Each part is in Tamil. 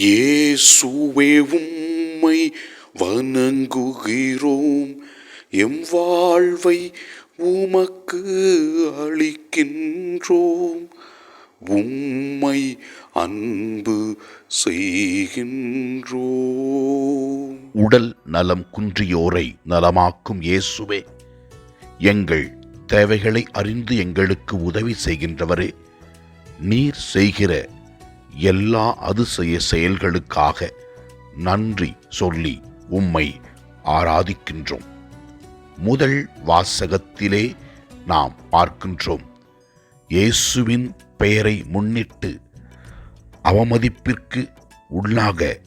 இயேசுவே உம்மை வணங்குகிறோம். எம் வாழ்வை உமக்கு அளிக்கின்றோம். உம்மை அன்பு செய்கின்றோம். உடல் நலம் குன்றியோரை நலமாக்கும் இயேசுவே எங்கள் தேவைகளை அறிந்து எங்களுக்கு உதவி செய்கின்றவரே. நீர் செய்கிற எல்லா அதிசய செயல்களுக்காக நன்றி சொல்லி உம்மை ஆராதிக்கின்றோம். முதல் வாசகத்திலே நாம் பார்க்கின்றோம். இயேசுவின் பெயரை முன்னிட்டு அவமதிப்பிற்கு உள்ளாக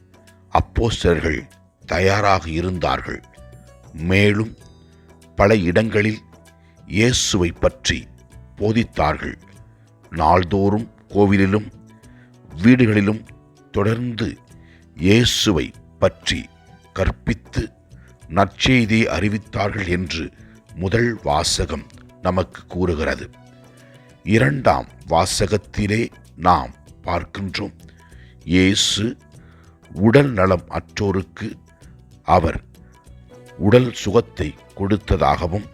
அப்போஸ்டர்கள் தயாராக இருந்தார்கள். மேலும் பல இடங்களில் இயேசுவை பற்றி போதித்தார்கள். நாள்தோறும் கோவிலிலும் வீடுகளிலும் தொடர்ந்து இயேசுவை பற்றி கற்பித்து நற்செய்தியை அறிவித்தார்கள் என்று முதல் வாசகம் நமக்கு கூறுகிறது. இரண்டாம் வாசகத்திலே நாம் பார்க்கின்றோம். இயேசு உடல் நலம் அற்றோருக்கு அவர் உடல் சுகத்தை கொடுத்ததாகவும்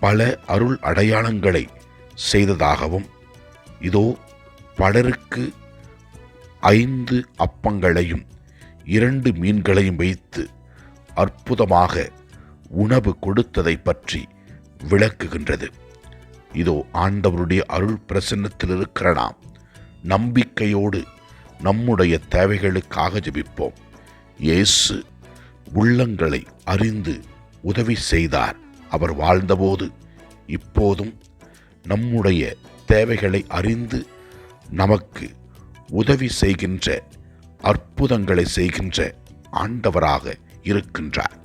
பல அருள் அடையாளங்களை செய்ததாகவும் இதோ பலருக்கு ஐந்து அப்பங்களையும் இரண்டு மீன்களையும் வைத்து அற்புதமாக உணவு கொடுத்ததை பற்றி விளக்குகின்றது. இதோ ஆண்டவருடைய அருள் பிரசன்னத்தில் இருக்கிற நாம் நம்பிக்கையோடு நம்முடைய தேவைகளுக்காக ஜபிப்போம். இயேசு உள்ளங்களை அறிந்து உதவி செய்தார். அவர் வாழ்ந்தபோது இப்போதும் நம்முடைய தேவைகளை அறிந்து நமக்கு உதவி செய்கின்ற அற்புதங்களை செய்கின்ற ஆண்டவராக இருக்கின்றார்.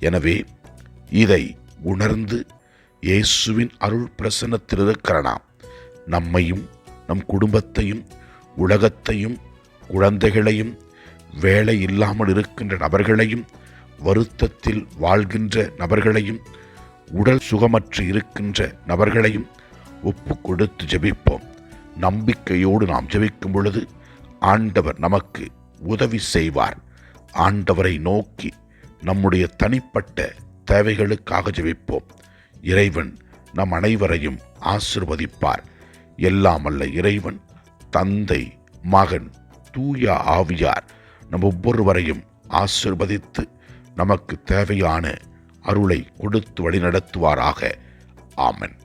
எனவே இதை உணர்ந்து இயேசுவின் அருள் பிரசன்னத்தில் இருக்கிற நாம் நம்மையும் நம் குடும்பத்தையும் உலகத்தையும் குழந்தைகளையும் வேலை இல்லாமல் இருக்கின்ற நபர்களையும் வருத்தத்தில் வாழ்கின்ற நபர்களையும் உடல் சுகமற்று இருக்கின்ற நபர்களையும் ஒப்பு கொடுத்து ஜெபிப்போம். நம்பிக்கையோடு நாம் ஜெபிக்கும் பொழுது ஆண்டவர் நமக்கு உதவி செய்வார். ஆண்டவரை நோக்கி நம்முடைய தனிப்பட்ட தேவைகளுக்காக ஜெபிப்போம். இறைவன் நம் அனைவரையும் ஆசிர்வதிப்பார். எல்லாம் அல்ல இறைவன் தந்தை மகன் தூய ஆவியார் நம் ஒவ்வொருவரையும் ஆசிர்வதித்து நமக்கு தேவையான அருளை கொடுத்து வழிநடத்துவாராக. ஆமன்.